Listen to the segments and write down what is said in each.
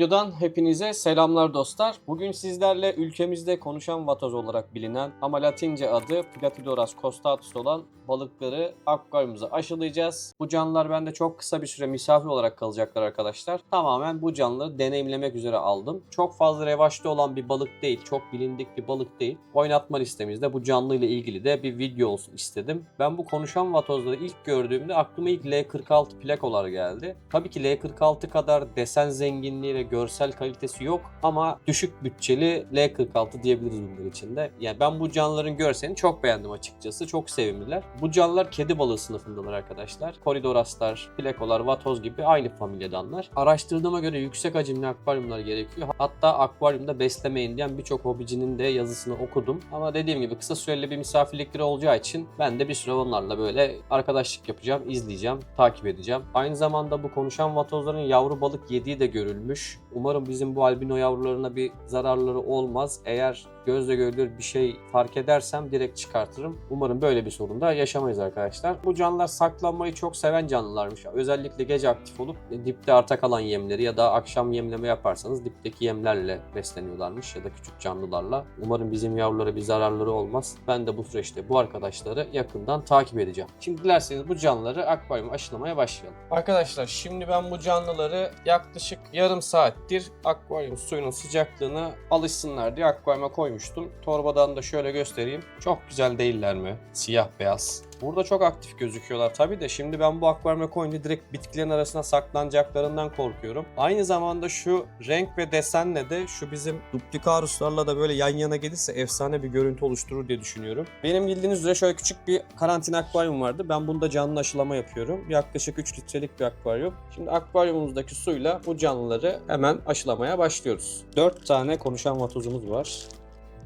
videodan hepinize selamlar dostlar. Bugün sizlerle ülkemizde konuşan vatoz olarak bilinen ama latince adı Platidoras costatus olan balıkları akvaryumumuza aşılayacağız. Bu canlılar bende çok kısa bir süre misafir olarak kalacaklar arkadaşlar. Tamamen bu canlıları deneyimlemek üzere aldım. Çok fazla revaçta olan bir balık değil, çok bilindik bir balık değil. Oynatma listemizde bu canlı ile ilgili de bir video olsun istedim. Ben bu konuşan vatozları ilk gördüğümde aklıma ilk L46 plakolar geldi. Tabii ki L46 kadar desen zenginliği ve görsel kalitesi yok ama düşük bütçeli L46 diyebiliriz bunlar için de. Yani ben bu canlıların görselini çok beğendim açıkçası. Çok sevimliler. Bu canlılar kedi balığı sınıfındalar arkadaşlar. Koridoraslar, plakolar, vatoz gibi aynı familyadanlar. Araştırdığıma göre yüksek hacimli akvaryumlar gerekiyor. Hatta akvaryumda beslemeyin diyen birçok hobicinin de yazısını okudum. Ama dediğim gibi kısa süreli bir misafirlikleri olacağı için ben de bir süre onlarla böyle arkadaşlık yapacağım, izleyeceğim, takip edeceğim. Aynı zamanda bu konuşan vatozların yavru balık yediği de görülmüş. Umarım bizim bu albino yavrularına bir zararları olmaz. Eğer gözle görülür bir şey fark edersem direkt çıkartırım. Umarım böyle bir sorun da yaşamayız arkadaşlar. Bu canlılar saklanmayı çok seven canlılarmış. Özellikle gece aktif olup dipte arta kalan yemleri ya da akşam yemleme yaparsanız dipteki yemlerle besleniyorlarmış ya da küçük canlılarla. Umarım bizim yavrulara bir zararları olmaz. Ben de bu süreçte bu arkadaşları yakından takip edeceğim. Şimdi dilerseniz bu canlıları akvaryuma aşılamaya başlayalım. Arkadaşlar şimdi ben bu canlıları yaklaşık yarım saattir akvaryum suyunun sıcaklığına alışsınlar diye akvaryuma koymuştum. Torbadan da şöyle göstereyim. Çok güzel değiller mi? Siyah beyaz. Burada çok aktif gözüküyorlar tabii de şimdi ben bu akvaryuma koyunca direkt bitkilerin arasına saklanacaklarından korkuyorum. Aynı zamanda şu renk ve desenle de şu bizim duplikaruslarla da böyle yan yana gelirse efsane bir görüntü oluşturur diye düşünüyorum. Benim bildiğiniz üzere şöyle küçük bir karantina akvaryum vardı. Ben bunda canlı aşılama yapıyorum. Yaklaşık 3 litrelik bir akvaryum. Şimdi akvaryumumuzdaki suyla bu canlıları hemen aşılamaya başlıyoruz. 4 tane konuşan vatozumuz var.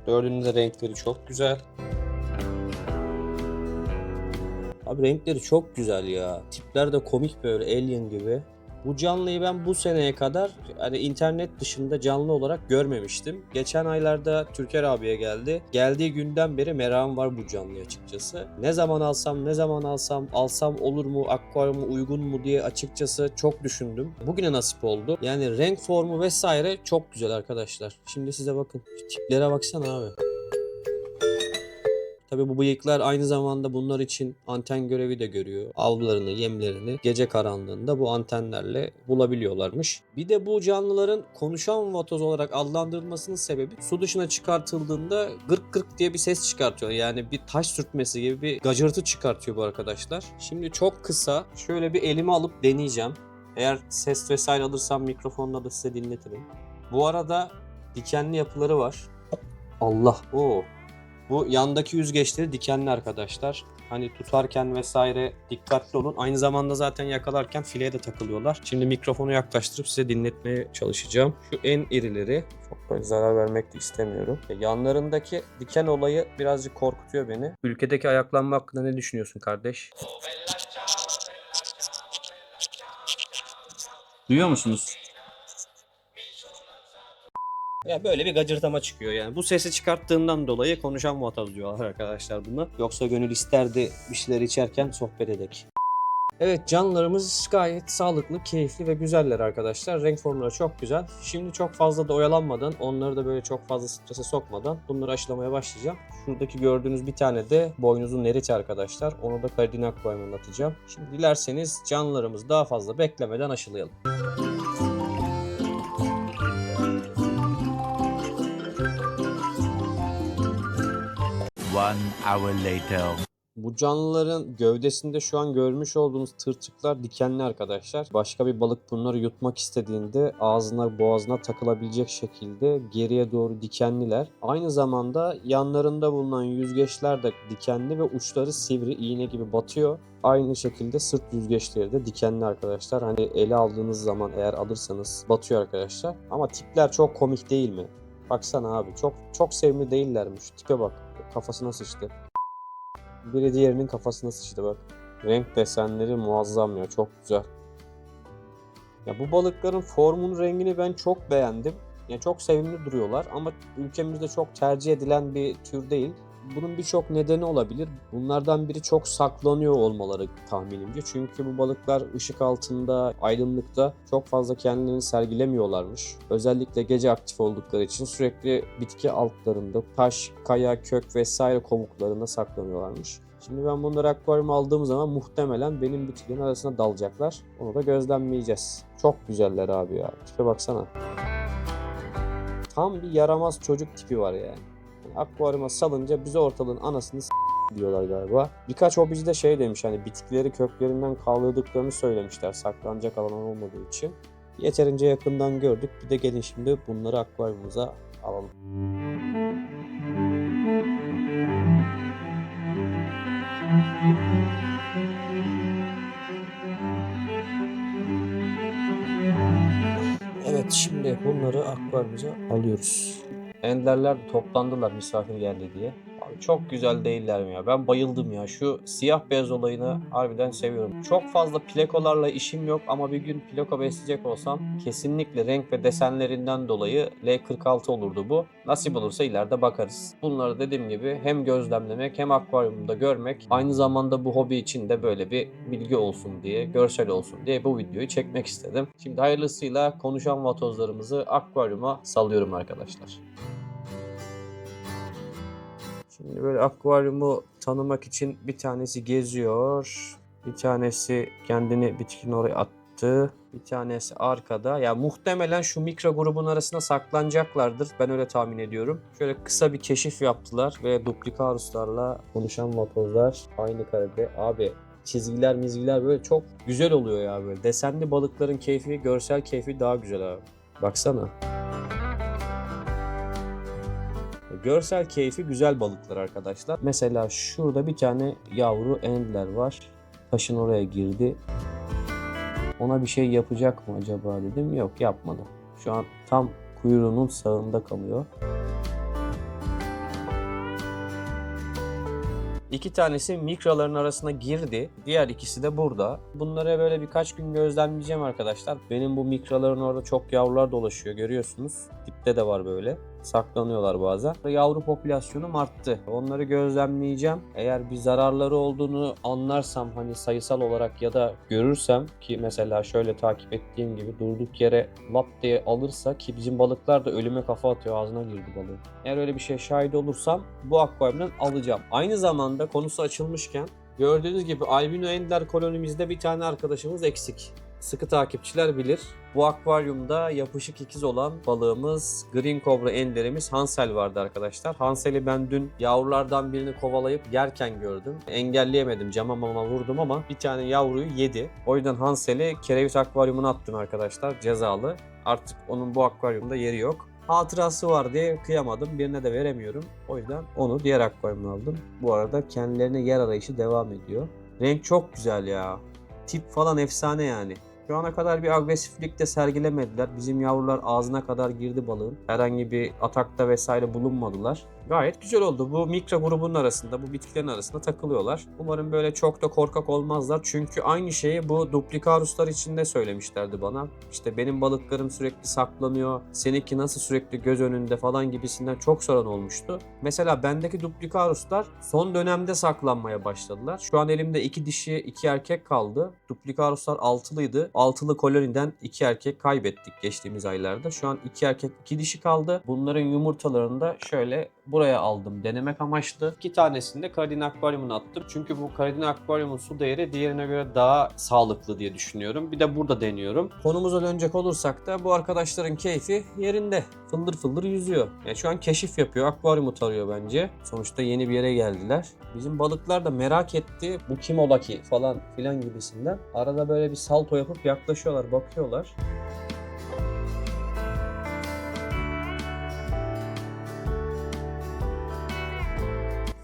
Dördünün de renkleri çok güzel. Abi renkleri çok güzel ya. Tipler de komik böyle alien gibi. Bu canlıyı ben bu seneye kadar hani internet dışında canlı olarak görmemiştim. Geçen aylarda Türker abiye geldi. Geldiği günden beri merakım var bu canlıya açıkçası. Ne zaman alsam, ne zaman alsam, alsam olur mu, akvaryuma uygun mu diye açıkçası çok düşündüm. Bugüne nasip oldu. Yani renk formu vesaire çok güzel arkadaşlar. Şimdi size bakın. Tiplere baksana abi. Tabii bu bıyıklar aynı zamanda bunlar için anten görevi de görüyor. Avlarını, yemlerini gece karanlığında bu antenlerle bulabiliyorlarmış. Bir de bu canlıların konuşan vatoz olarak adlandırılmasının sebebi su dışına çıkartıldığında gırk gırk diye bir ses çıkartıyor. Yani bir taş sürtmesi gibi bir gacırtı çıkartıyor bu arkadaşlar. Şimdi çok kısa şöyle bir elime alıp deneyeceğim. Eğer ses vesaire alırsam mikrofonla da size dinletirim. Bu arada dikenli yapıları var. Allah o. Bu yandaki yüzgeçleri dikenli arkadaşlar. Hani tutarken vesaire dikkatli olun. Aynı zamanda zaten yakalarken fileye de takılıyorlar. Şimdi mikrofonu yaklaştırıp size dinletmeye çalışacağım. Şu en irileri. Çok böyle zarar vermek de istemiyorum. E, Yanlarındaki diken olayı birazcık korkutuyor beni. Ülkedeki ayaklanma hakkında ne düşünüyorsun kardeş? Duyuyor musunuz? Ya böyle bir gacırtama çıkıyor yani. Bu sesi çıkarttığından dolayı konuşan muhatap diyorlar arkadaşlar buna. Yoksa gönül isterdi bir şeyler içerken sohbet edek. Evet canlılarımız gayet sağlıklı, keyifli ve güzeller arkadaşlar. Renk formları çok güzel. Şimdi çok fazla da oyalanmadan, onları da böyle çok fazla strese sokmadan bunları aşılamaya başlayacağım. Şuradaki gördüğünüz bir tane de boynuzun neriti arkadaşlar. Onu da Cardinal Aquarium'dan atacağım. Şimdi dilerseniz canlılarımızı daha fazla beklemeden aşılayalım. One hour later. Bu canlıların gövdesinde şu an görmüş olduğunuz tırtıklar dikenli arkadaşlar. Başka bir balık bunları yutmak istediğinde ağzına boğazına takılabilecek şekilde geriye doğru dikenliler. Aynı zamanda yanlarında bulunan yüzgeçler de dikenli ve uçları sivri iğne gibi batıyor. Aynı şekilde sırt yüzgeçleri de dikenli arkadaşlar. Hani ele aldığınız zaman eğer alırsanız batıyor arkadaşlar. Ama tipler çok komik değil mi? Baksana abi çok çok sevimli değillermiş. Tipe bak. Kafasına sıçtı. Biri diğerinin kafasına sıçtı bak. Renk desenleri muazzam ya çok güzel. Ya bu balıkların formun rengini ben çok beğendim. Ya çok sevimli duruyorlar ama ülkemizde çok tercih edilen bir tür değil. Bunun birçok nedeni olabilir. Bunlardan biri çok saklanıyor olmaları tahminimce. Çünkü bu balıklar ışık altında, aydınlıkta çok fazla kendilerini sergilemiyorlarmış. Özellikle gece aktif oldukları için sürekli bitki altlarında taş, kaya, kök vesaire komuklarında saklanıyorlarmış. Şimdi ben bunları akvaryuma aldığım zaman muhtemelen benim bitkilerin arasına dalacaklar. Onu da gözlemleyeceğiz. Çok güzeller abi ya. Tipe baksana. Tam bir yaramaz çocuk tipi var yani. Akvaryuma salınca bize ortalığın anasını s- diyorlar galiba. Birkaç hobici de şey demiş hani bitkileri köklerinden kaldırdıklarını söylemişler saklanacak alan olmadığı için. Yeterince yakından gördük. Bir de gelin şimdi bunları akvaryumumuza alalım. Evet şimdi bunları akvaryumuza alıyoruz. Enderler de toplandılar misafir geldi diye. Çok güzel değiller mi ya? Ben bayıldım ya. Şu siyah beyaz olayını harbiden seviyorum. Çok fazla plekolarla işim yok ama bir gün pleko besleyecek olsam kesinlikle renk ve desenlerinden dolayı L46 olurdu bu. Nasip olursa ileride bakarız. Bunları dediğim gibi hem gözlemlemek hem akvaryumda görmek aynı zamanda bu hobi için de böyle bir bilgi olsun diye, görsel olsun diye bu videoyu çekmek istedim. Şimdi hayırlısıyla konuşan vatozlarımızı akvaryuma salıyorum arkadaşlar. Şimdi böyle akvaryumu tanımak için bir tanesi geziyor. Bir tanesi kendini bitkinin oraya attı. Bir tanesi arkada. Ya muhtemelen şu mikro grubun arasına saklanacaklardır. Ben öyle tahmin ediyorum. Şöyle kısa bir keşif yaptılar ve duplikaruslarla konuşan vatozlar aynı karede. Abi çizgiler mizgiler böyle çok güzel oluyor ya böyle. Desenli balıkların keyfi, görsel keyfi daha güzel abi. Baksana. Görsel keyfi güzel balıklar arkadaşlar. Mesela şurada bir tane yavru endler var. Taşın oraya girdi. Ona bir şey yapacak mı acaba dedim. Yok yapmadı. Şu an tam kuyruğunun sağında kalıyor. İki tanesi mikroların arasına girdi. Diğer ikisi de burada. Bunları böyle birkaç gün gözlemleyeceğim arkadaşlar. Benim bu mikroların orada çok yavrular dolaşıyor görüyorsunuz. Dipte de var böyle. Saklanıyorlar bazen. Yavru popülasyonum arttı. Onları gözlemleyeceğim. Eğer bir zararları olduğunu anlarsam hani sayısal olarak ya da görürsem ki mesela şöyle takip ettiğim gibi durduk yere lap diye alırsa ki bizim balıklar da ölüme kafa atıyor ağzına girdi balığın. Eğer öyle bir şey şahit olursam bu akvaryumdan alacağım. Aynı zamanda konusu açılmışken gördüğünüz gibi albino ender kolonimizde bir tane arkadaşımız eksik. Sıkı takipçiler bilir. Bu akvaryumda yapışık ikiz olan balığımız Green Cobra enderimiz Hansel vardı arkadaşlar. Hansel'i ben dün yavrulardan birini kovalayıp yerken gördüm. Engelleyemedim cama mama vurdum ama bir tane yavruyu yedi. O yüzden Hansel'i kereviz akvaryumuna attım arkadaşlar cezalı. Artık onun bu akvaryumda yeri yok. Hatırası var diye kıyamadım. Birine de veremiyorum. O yüzden onu diğer akvaryumuna aldım. Bu arada kendilerine yer arayışı devam ediyor. Renk çok güzel ya. Tip falan efsane yani. Şu ana kadar bir agresiflik de sergilemediler. Bizim yavrular ağzına kadar girdi balığın. Herhangi bir atakta vesaire bulunmadılar. Gayet güzel oldu. Bu mikro grubun arasında, bu bitkilerin arasında takılıyorlar. Umarım böyle çok da korkak olmazlar. Çünkü aynı şeyi bu duplikaruslar için de söylemişlerdi bana. İşte benim balıklarım sürekli saklanıyor. Seninki nasıl sürekli göz önünde falan gibisinden çok soran olmuştu. Mesela bendeki duplikaruslar son dönemde saklanmaya başladılar. Şu an elimde iki dişi, iki erkek kaldı. Duplikaruslar altılıydı. Altılı koloniden iki erkek kaybettik geçtiğimiz aylarda. Şu an iki erkek, iki dişi kaldı. Bunların yumurtalarını da şöyle buraya aldım denemek amaçlı. İki tanesini de Karadin Akvaryum'una attım. Çünkü bu Karadin Akvaryum'un su değeri diğerine göre daha sağlıklı diye düşünüyorum. Bir de burada deniyorum. Konumuza dönecek olursak da bu arkadaşların keyfi yerinde. Fıldır fıldır yüzüyor. Yani şu an keşif yapıyor. Akvaryumu tarıyor bence. Sonuçta yeni bir yere geldiler. Bizim balıklar da merak etti. Bu kim ola ki falan filan gibisinden. Arada böyle bir salto yapıp yaklaşıyorlar, bakıyorlar.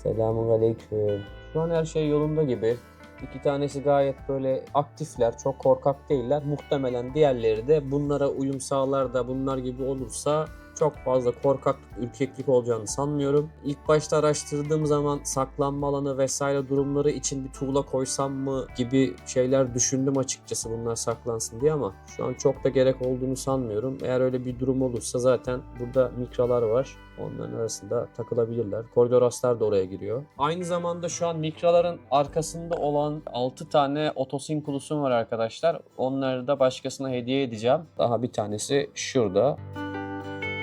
Selamun aleyküm. Şu an her şey yolunda gibi. İki tanesi gayet böyle aktifler, çok korkak değiller. Muhtemelen diğerleri de bunlara uyum sağlar da bunlar gibi olursa çok fazla korkaklık, ürkeklik olacağını sanmıyorum. İlk başta araştırdığım zaman saklanma alanı vesaire durumları için bir tuğla koysam mı gibi şeyler düşündüm açıkçası bunlar saklansın diye ama şu an çok da gerek olduğunu sanmıyorum. Eğer öyle bir durum olursa zaten burada mikralar var. Onların arasında takılabilirler. Koridor aslar da oraya giriyor. Aynı zamanda şu an mikraların arkasında olan 6 tane otosinkulusum var arkadaşlar. Onları da başkasına hediye edeceğim. Daha bir tanesi şurada.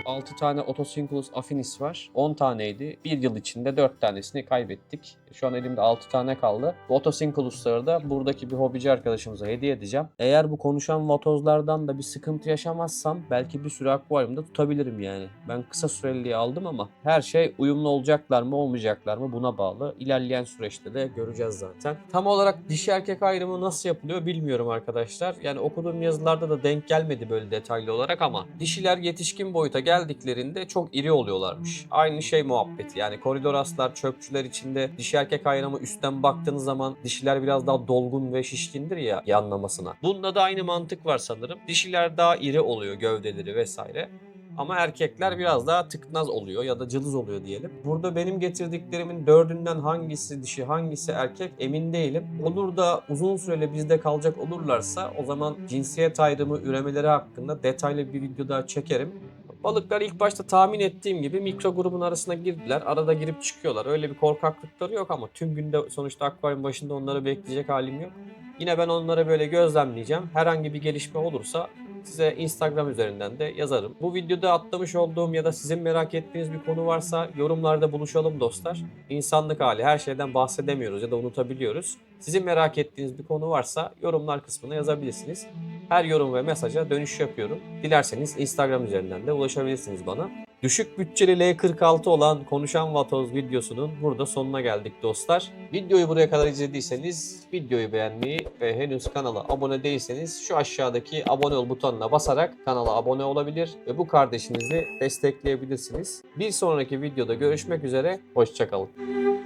6 tane Otosinculus affinis var. 10 taneydi. Bir yıl içinde 4 tanesini kaybettik. Şu an elimde 6 tane kaldı. Bu Otosinculus'ları da buradaki bir hobici arkadaşımıza hediye edeceğim. Eğer bu konuşan vatozlardan da bir sıkıntı yaşamazsam belki bir süre akvaryumda tutabilirim yani. Ben kısa süreliğe aldım ama her şey uyumlu olacaklar mı olmayacaklar mı buna bağlı. İlerleyen süreçte de göreceğiz zaten. Tam olarak dişi erkek ayrımı nasıl yapılıyor bilmiyorum arkadaşlar. Yani okuduğum yazılarda da denk gelmedi böyle detaylı olarak ama dişiler yetişkin boyuta geldiklerinde çok iri oluyorlarmış. Aynı şey muhabbeti. Yani koridor aslar, çöpçüler içinde dişi erkek ayrımı üstten baktığınız zaman dişiler biraz daha dolgun ve şişkindir ya yanlamasına. Bunda da aynı mantık var sanırım. Dişiler daha iri oluyor gövdeleri vesaire. Ama erkekler biraz daha tıknaz oluyor ya da cılız oluyor diyelim. Burada benim getirdiklerimin dördünden hangisi dişi hangisi erkek emin değilim. Olur da uzun süreli bizde kalacak olurlarsa o zaman cinsiyet ayrımı üremeleri hakkında detaylı bir video daha çekerim. Balıklar ilk başta tahmin ettiğim gibi mikro grubun arasına girdiler. Arada girip çıkıyorlar. Öyle bir korkaklıkları yok ama tüm günde sonuçta akvaryum başında onları bekleyecek halim yok. Yine ben onları böyle gözlemleyeceğim. Herhangi bir gelişme olursa size Instagram üzerinden de yazarım. Bu videoda atlamış olduğum ya da sizin merak ettiğiniz bir konu varsa yorumlarda buluşalım dostlar. İnsanlık hali her şeyden bahsedemiyoruz ya da unutabiliyoruz. Sizin merak ettiğiniz bir konu varsa yorumlar kısmına yazabilirsiniz. Her yorum ve mesaja dönüş yapıyorum. Dilerseniz Instagram üzerinden de ulaşabilirsiniz bana. Düşük bütçeli L46 olan Konuşan Vatoz videosunun burada sonuna geldik dostlar. Videoyu buraya kadar izlediyseniz videoyu beğenmeyi ve henüz kanala abone değilseniz şu aşağıdaki abone ol butonuna basarak kanala abone olabilir ve bu kardeşinizi destekleyebilirsiniz. Bir sonraki videoda görüşmek üzere, hoşçakalın.